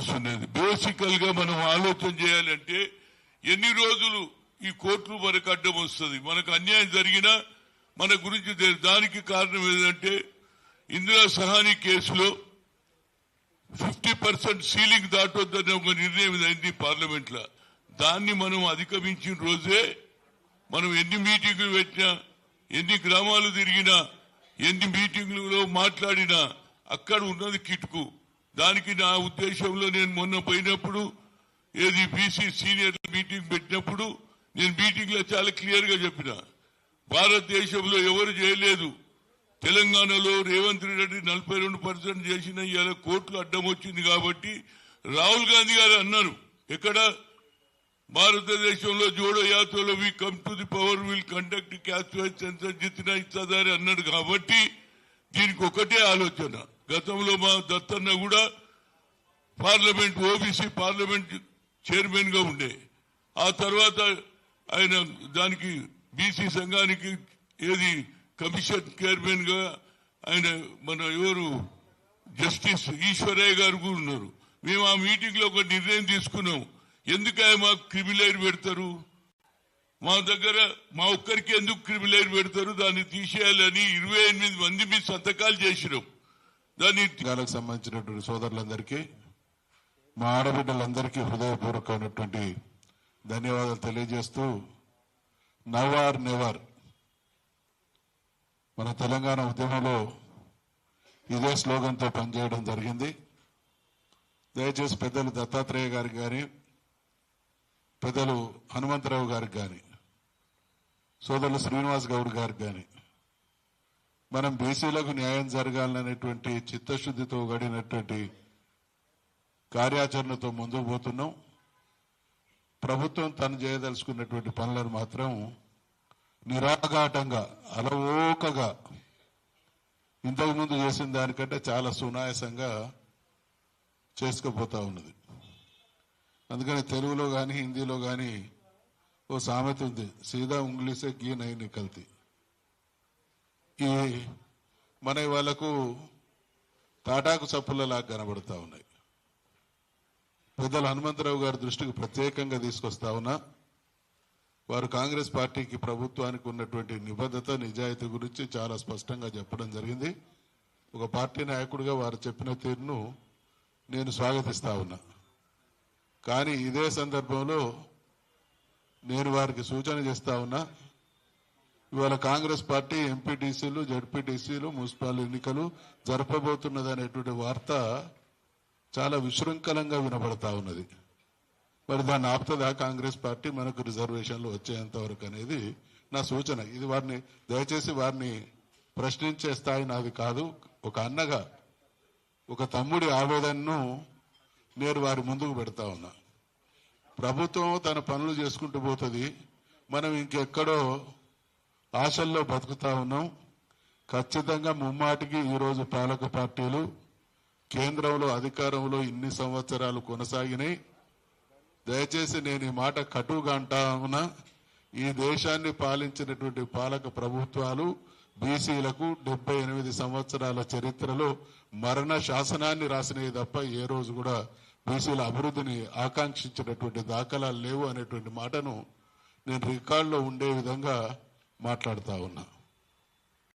వస్తున్నది బేసికల్గా మనం ఆలోచన చేయాలంటే ఎన్ని రోజులు ఈ కోర్టులు మనకు అడ్డం వస్తుంది? మనకు అన్యాయం జరిగినా మన గురించి దానికి కారణం ఏంటంటే ఇందిరా సహాని కేసులో ఫిఫ్టీ పర్సెంట్ సీలింగ్ దాటొద్దని ఒక నిర్ణయం అయింది పార్లమెంట్లో దాన్ని మనం అధిగమించిన రోజే మనం ఎన్ని మీటింగులు పెట్టినా ఎన్ని గ్రామాలు తిరిగినా ఎన్ని మీటింగులలో మాట్లాడినా అక్కడ ఉన్నది కిటుకు. దానికి నా ఉద్దేశంలో నేను మొన్న పోయినప్పుడు ఏది బీసీ సీనియర్ మీటింగ్ పెట్టినప్పుడు నేను మీటింగ్లో చాలా క్లియర్గా చెప్పిన. భారతదేశంలో ఎవరు చేయలేదు. తెలంగాణలో రేవంత్ రెడ్డి నలభై రెండు పర్సెంట్ చేసిన ఇవాళ కోర్టులు అడ్డం వచ్చింది కాబట్టి రాహుల్ గాంధీ గారు అన్నారు ఎక్కడ? భారతదేశంలో జోడో యాత్రలో we come to the power will conduct caste census జితిన ఇస్తాదని అన్నాడు కాబట్టి దీనికి ఒకటే ఆలోచన. గతంలో మా దత్తన్న కూడా పార్లమెంట్ ఓబీసీ పార్లమెంట్ చైర్మన్గా ఉండే. ఆ తర్వాత ఆయన దానికి బీసీ సంఘానికి ఏది కమిషన్ చైర్మన్గా ఆయన మన ఎవరు జస్టిస్ ఈశ్వరయ్య గారు కూడా ఉన్నారు. మేము ఆ మీటింగ్లో ఒక నిర్ణయం తీసుకున్నాం. ఎందుకని మాకు క్రిమిలైర్ పెడతారు? మా దగ్గర మా ఒక్కరికి ఎందుకు క్రిమిలైర్ పెడతారు? దాన్ని తీసేయాలని ఇరవై ఎనిమిది మంది మీద సంతకాలు చేసినాం. దాన్ని సంబంధించినటువంటి సోదరులందరికీ మా ఆడబిడ్డలందరికీ హృదయపూర్వకమైనటువంటి ధన్యవాదాలు తెలియజేస్తూ నవార్ నెవర్ మన తెలంగాణ ఉద్యమంలో ఇదే స్లోగన్తో పనిచేయడం జరిగింది. దయచేసి పెద్దలు దత్తాత్రేయ గారికి కానీ పెద్దలు హనుమంతరావు గారికి కానీ సోదరులు శ్రీనివాస్ గౌడ్ గారికి కానీ మనం బీసీలకు న్యాయం జరగాలనేటువంటి చిత్తశుద్ధితో గడినటువంటి కార్యాచరణతో ముందుకు పోతున్నాం. ప్రభుత్వం తను చేయదలుచుకున్నటువంటి పనులను మాత్రం నిరాఘాటంగా అలవోకగా ఇంతకుముందు చేసిన దానికంటే చాలా సునాయాసంగా చేసుకుపోతా ఉన్నది. అందుకని తెలుగులో కానీ హిందీలో కానీ ఓ సామెత ఉంది. సీదా ఇంగ్లీషే గీ నైని కల్తీ. ఈ మన వాళ్ళకు తాటాకు చప్పులలాగా కనబడతా ఉన్నాయి. పెద్దలు హనుమంతరావు గారి దృష్టికి ప్రత్యేకంగా తీసుకొస్తా ఉన్నా వారు కాంగ్రెస్ పార్టీకి ప్రభుత్వానికి ఉన్నటువంటి నిబద్ధత నిజాయితీ గురించి చాలా స్పష్టంగా చెప్పడం జరిగింది. ఒక పార్టీ నాయకుడిగా వారు చెప్పిన తీరును నేను స్వాగతిస్తా ఉన్నా. కానీ ఇదే సందర్భంలో నేను వారికి సూచన చేస్తా ఉన్నా ఇవాళ కాంగ్రెస్ పార్టీ ఎంపీటీసీలు జడ్పీటీసీలు మున్సిపల్ ఎన్నికలు జరపబోతున్నది అనేటువంటి వార్త చాలా విశృంఖలంగా వినబడతా ఉన్నది. మరి దాన్ని ఆపుతుందా కాంగ్రెస్ పార్టీ? మనకు రిజర్వేషన్లు వచ్చేంత వరకు అనేది నా సూచన. ఇది వారిని దయచేసి వారిని ప్రశ్నించే స్థాయి నాది కాదు. ఒక అన్నగా ఒక తమ్ముడి ఆవేదనను నేను వారి ముందుకు పెడతా ఉన్నా. ప్రభుత్వం తన పనులు చేసుకుంటూ పోతుంది. మనం ఇంకెక్కడో ఆశల్లో బతుకుతా ఉన్నాం. ఖచ్చితంగా ముమ్మాటికి ఈరోజు పాలక పార్టీలు కేంద్రంలో అధికారంలో ఇన్ని సంవత్సరాలు కొనసాగినాయి. దయచేసి నేను ఈ మాట కటుగా అంటా ఉన్నా ఈ దేశాన్ని పాలించినటువంటి పాలక ప్రభుత్వాలు బీసీలకు డెబ్బై ఎనిమిది సంవత్సరాల చరిత్రలో మరణ శాసనాన్ని రాసినవి తప్ప ఏ రోజు కూడా బీసీల అభివృద్ధిని ఆకాంక్షించినటువంటి దాఖలాలు లేవు అనేటువంటి మాటను నేను రికార్డులో ఉండే విధంగా మాట్లాడుతూ ఉన్నా.